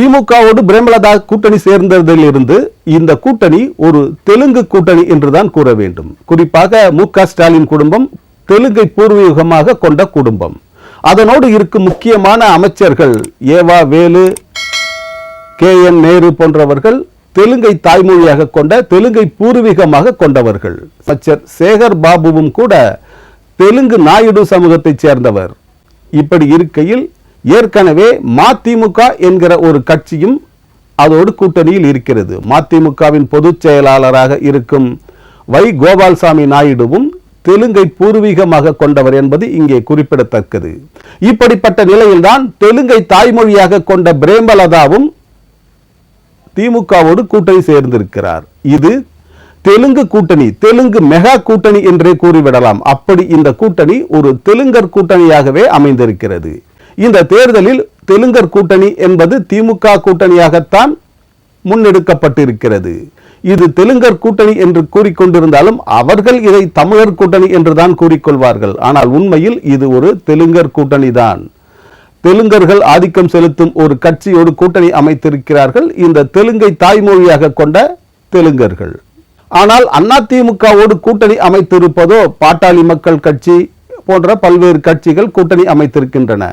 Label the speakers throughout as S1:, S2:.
S1: திமுகவோடு பிரேமலதா கூட்டணி சேர்ந்ததிலிருந்து இந்த கூட்டணி ஒரு தெலுங்கு கூட்டணி என்றுதான் கூற வேண்டும். குறிப்பாக மு ஸ்டாலின் குடும்பம் தெலுங்கை பூர்வீகமாக கொண்ட குடும்பம். அதனோடு இருக்கும் முக்கியமான அமைச்சர்கள் ஏவா வேலு கே என் நேரு போன்றவர்கள் தெலுங்கை தாய்மொழியாக கொண்ட தெலுங்கை பூர்வீகமாக கொண்டவர்கள். அமைச்சர் சேகர் பாபுவும் கூட தெலுங்கு நாயுடு சமூகத்தைச் சேர்ந்தவர். இப்படி இருக்கையில் ஏற்கனவே மதிமுக என்கிற ஒரு கட்சியும் அதோடு கூட்டணியில் இருக்கிறது. மதிமுகவின் பொதுச் செயலாளராக இருக்கும் வை. கோபால்சாமி நாயுடுவும் தெலுங்கை பூர்வீகமாக கொண்டவர் என்பது இங்கே குறிப்பிடத்தக்கது. இப்படிப்பட்ட நிலையில்தான் தெலுங்கை தாய்மொழியாக கொண்ட பிரேமலதாவும் திமுகவோடு கூட்டணி சேர்ந்திருக்கிறார். இது தெலுங்கு கூட்டணி தெலுங்கு மெகா கூட்டணி என்றே கூறிவிடலாம். அப்படி இந்த கூட்டணி ஒரு தெலுங்கர் கூட்டணியாகவே அமைந்திருக்கிறது. இந்த தேர்தலில் தெலுங்கர் கூட்டணி என்பது திமுக கூட்டணியாகத்தான் முன்னெடுக்கப்பட்டிருக்கிறது. இது தெலுங்கர் கூட்டணி என்று கூறிக்கொண்டிருந்தாலும் அவர்கள் இதை தமிழர் கூட்டணி என்றுதான் கூறிக்கொள்வார்கள் ஆனால் உண்மையில் இது ஒரு தெலுங்கர் கூட்டணி தான் தெலுங்கர்கள் ஆதிக்கம் செலுத்தும் ஒரு கட்சியோடு கூட்டணி அமைத்திருக்கிறார்கள். இந்த தெலுங்கை தாய்மொழியாக கொண்ட தெலுங்கர்கள். ஆனால் அதிமுகவோடு கூட்டணி அமைத்திருப்பதோ பாட்டாளி மக்கள் கட்சி போன்ற பல்வேறு கட்சிகள் கூட்டணி அமைத்திருக்கின்றன.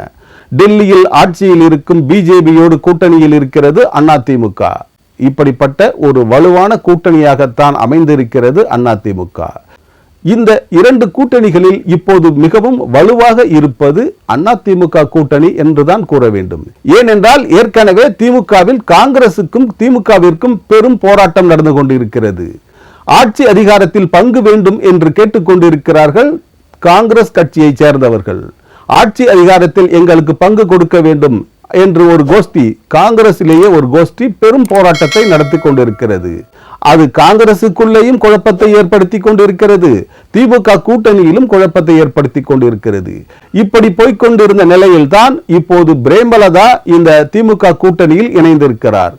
S1: டெல்லியில் ஆட்சியில் இருக்கும் பிஜேபியோடு கூட்டணியில் இருக்கிறது அதிமுக. இப்படிப்பட்ட ஒரு வலுவான கூட்டணியாகத்தான் அமைந்திருக்கிறது அதிமுக. இந்த இரண்டு கூட்டணிகளில் இப்போது மிகவும் வலுவாக இருப்பது அதிமுக கூட்டணி என்றுதான் கூற வேண்டும். ஏனென்றால் ஏற்கனவே திமுகவில் காங்கிரசுக்கும் திமுகவிற்கும் பெரும் போராட்டம் நடந்து கொண்டிருக்கிறது. ஆட்சி அதிகாரத்தில் பங்கு வேண்டும் என்று கேட்டுக்கொண்டிருக்கிறார்கள் காங்கிரஸ் கட்சியைச் சேர்ந்தவர்கள். ஆட்சி அதிகாரத்தில் எங்களுக்கு பங்கு கொடுக்க வேண்டும் என்று ஒரு கோஷ்டி காங்கிரசிலேயே ஒரு கோஷ்டி பெரும் போராட்டத்தை நடத்தி கொண்டிருக்கிறது. அது காங்கிரசுக்குள்ளேயும் குழப்பத்தை ஏற்படுத்தி கொண்டிருக்கிறது. திமுக கூட்டணியிலும் குழப்பத்தை ஏற்படுத்தி கொண்டிருக்கிறது. இப்படி போய்க்கொண்டிருந்த நிலையில்தான் இப்போது பிரேமலதா இந்த திமுக கூட்டணியில் இணைந்திருக்கிறார்.